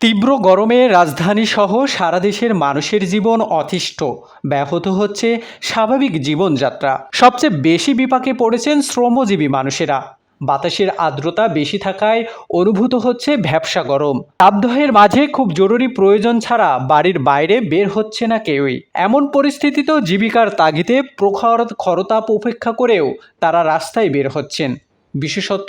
তীব্র গরমে রাজধানী সহ সারা দেশের মানুষের জীবন অতিষ্ঠ। ব্যাহত হচ্ছে স্বাভাবিক জীবনযাত্রা। সবচেয়ে বেশি বিপাকে পড়েছেন শ্রমজীবী মানুষেরা। বাতাসের আর্দ্রতা বেশি থাকায় অনুভূত হচ্ছে ভ্যাবসা গরম। তাপদহের মাঝে খুব জরুরি প্রয়োজন ছাড়া বাড়ির বাইরে বের হচ্ছে না কেউই। এমন পরিস্থিতিতেও জীবিকার তাগিদে প্রখর খরতাপ উপেক্ষা করেও তারা রাস্তায় বের হচ্ছেন। বিশেষত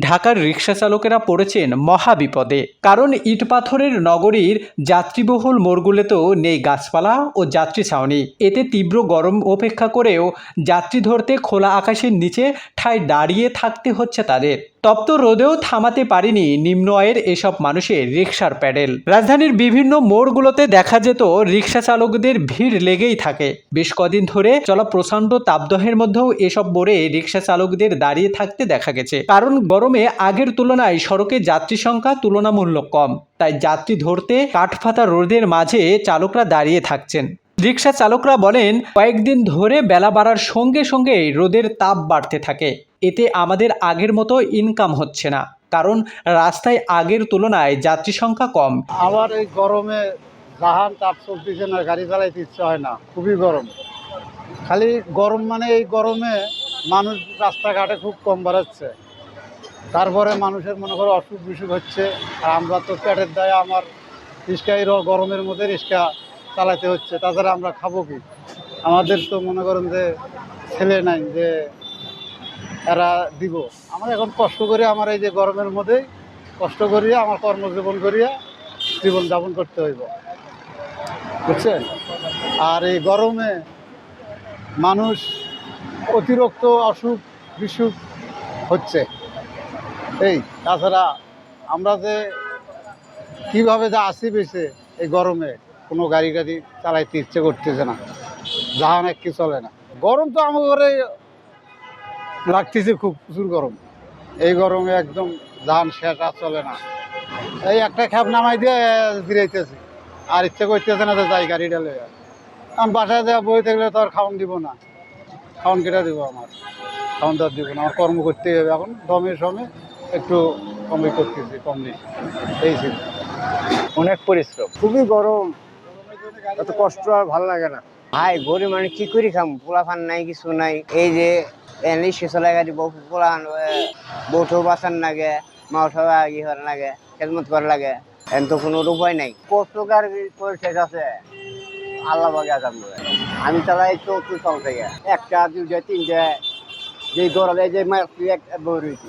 ঢাকার রিক্সা চালকেরা পড়েছেন মহাবিপদে। কারণ ইটপাথরের নগরীর যাত্রীবহুল মোড়গুলোতেও নেই গাছপালা ও যাত্রী ছাউনি। এতে তীব্র গরম উপেক্ষা করেও যাত্রী ধরতে খোলা আকাশের নিচে ঠায় দাঁড়িয়ে থাকতে হচ্ছে তাদের। তপ্ত রোদেও থামাতে পারেনি নিম্ন আয়ের এসব মানুষের রিক্সার প্যাডেল। রাজধানীর বিভিন্ন মোড়গুলোতে দেখা যেত রিক্সা চালকদের ভিড় লেগেই থাকে। বেশ কদিন ধরে চলা প্রচণ্ড তাপদহের মধ্যেও এসব মোড়ে রিক্সা চালকদের দাঁড়িয়ে থাকতে দেখা গেছে। কারণ গরমে আগের তুলনায় সড়কে যাত্রী সংখ্যা তুলনামূলক কম। তাই যাত্রী ধরতে কাঠফাতা রোদের মাঝে চালকরা দাঁড়িয়ে থাকছেন। রিক্সা চালকরা বলেন, কয়েকদিন ধরে বেলা বাড়ার সঙ্গে সঙ্গে রোদের তাপ বাড়তে থাকে। এতে আমাদের আগের মতো ইনকাম হচ্ছে না, কারণ রাস্তায় আগের তুলনায় যাত্রী সংখ্যা কম। আমার এই গরমে জাহান তাপ চলতেছে না, গাড়ি চালাইতে ইচ্ছে হয় না, খুবই গরম। খালি গরম মানে এই গরমে মানুষ রাস্তাঘাটে খুব কম বাড়াচ্ছে। তারপরে মানুষের মনে করো অসুখ বিসুখ হচ্ছে। আর আমরা তো পেটের দায়ে আমার রিক্সা গরমের মধ্যে রিক্সা চালাতে হচ্ছে, তাছাড়া আমরা খাব কি? আমাদের তো মনে করেন যে ছেলে নাই যে এরা দিব। আমরা এখন কষ্ট করে আমার এই যে গরমের মধ্যেই কষ্ট করিয়া আমার কর্মজীবন করিয়া জীবন যাপন করতে হইব। বুঝছেন? আর এই গরমে মানুষ অতিরিক্ত অসুখ বিসুখ হচ্ছে। এই, তাছাড়া আমরা যে কীভাবে যে আসি বেছে এই গরমে কোনো গাড়ি গাড়ি চালাইতে ইচ্ছে করতেছে না। জাহান কি চলে না। গরম তো আমার ঘরে লাগতেছে খুব প্রচুর গরম। এই গরমে একদম জাহান শেষ আর চলে না। এই একটা খ্যাপ নামাই দিয়ে ফিরাইতেছে আর ইচ্ছে করতেছে না তো যাই গাড়ি ডালে কারণ বাসায় দেওয়া বই থাকলে তো আর খাওয়ান দিব না। খাওয়ান কেটে দিব আমার। খাওয়ান আর দিব না। আমার কর্ম করতে হবে। এখন দমে সমে একটু কমই করতেছি কম বেশি এই ছিল। অনেক পরিশ্রম। খুবই গরম। এত কষ্ট আর ভালো লাগে না। ভাই গরিব মানে কি করি খাম? পোলাফান নাই কিছু নাই। এই যে এনে শেষে লাগা দিব পোলাফান বউঠো বাসান লাগে মাউঠো ই হওয়ার লাগে খেদমত করার লাগে এন তো কোনো উপায় নাই। কষ্টকার পরিশেষ আছে? আল্লাহ বাগে আসাম আমি চালাই চৌত্র সাল থেকে। একটা দুইটা তিনটা যে গরমে যে মাছ এক বই রয়েছি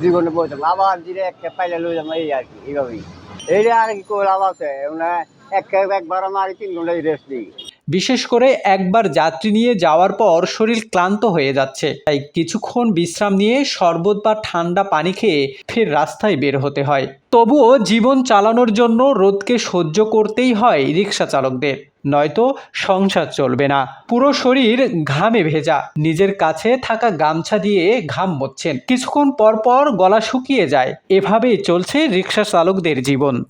জীবনে বইতাম আবার দিলে একটা পাইলে লই যাম এই আর কি এইভাবেই। এইটা আর কি করে লাভ আছে মানে বিশেষ করে একবার যাত্রী নিয়ে যাওয়ার পর শরীর ক্লান্ত হয়ে যাচ্ছে। তাই কিছুক্ষণ বিশ্রাম নিয়ে শরবত বা ঠান্ডা পানি খেয়ে ফের রাস্তায় বের হতে হয়। তবুও জীবন চালানোর জন্য রোদকে সহ্য করতেই হয় রিক্সা চালকদের। নয়তো সংসার চলবে না। পুরো শরীর ঘামে ভেজা। নিজের কাছে থাকা গামছা দিয়ে ঘাম মোচ্ছেন। কিছুক্ষণ পর পর গলা শুকিয়ে যায়। এভাবেই চলছে রিক্সা চালকদের জীবন।